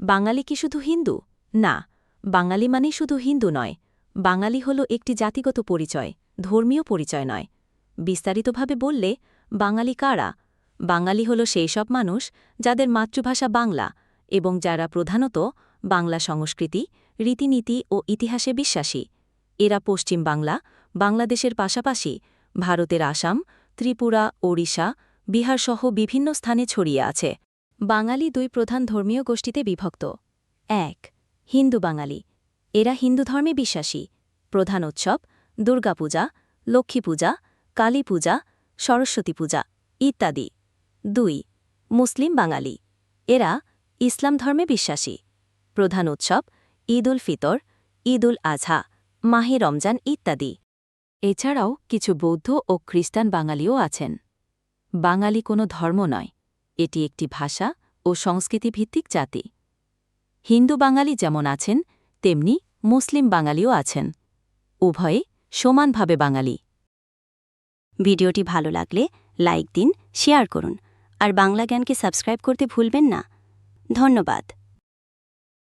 বাঙালি কি শুধু হিন্দু? না, বাঙালি মানে শুধু হিন্দু নয়, বাঙালি হল একটি জাতিগত পরিচয়, ধর্মীয় পরিচয় নয়। বিস্তারিতভাবে বললে, বাঙালি কারা? বাঙালি হল সেই সব মানুষ যাদের মাতৃভাষা বাংলা এবং যারা প্রধানত বাংলা সংস্কৃতি, রীতিনীতি ও ইতিহাসে বিশ্বাসী। এরা পশ্চিম বাংলা, বাংলাদেশের পাশাপাশি ভারতের আসাম, ত্রিপুরা, ওড়িশা বিহারসহ বিভিন্ন স্থানে ছড়িয়ে আছে। বাঙালি দুই প্রধান ধর্মীয় গোষ্ঠীতে বিভক্ত। এক, হিন্দু বাঙালি। এরা হিন্দু ধর্মে বিশ্বাসী। প্রধান উৎসব দুর্গাপূজা লক্ষ্মী পূজা, কালী পূজা, সরস্বতী পূজা ইত্যাদি। দুই, মুসলিম বাঙালি। এরা ইসলাম ধর্মে বিশ্বাসী। প্রধান উৎসব ঈদ উল ফিতর ঈদ উল আজহা মাহে রমজান ইত্যাদি। এছাড়াও কিছু বৌদ্ধ ও খ্রিস্টান বাঙালিও আছেন। বাঙালি কোনো ধর্ম নয়। এটি একটি ভাষা ও সংস্কৃতিভিত্তিক জাতি। হিন্দু বাঙালি যেমন আছেন, তেমনি মুসলিম বাঙালিও আছেন। উভয়ে সমানভাবে বাঙালি। ভিডিওটি ভালো লাগলে লাইক দিন, শেয়ার করুন, আর বাংলা জ্ঞানকে সাবস্ক্রাইব করতে ভুলবেন না। ধন্যবাদ।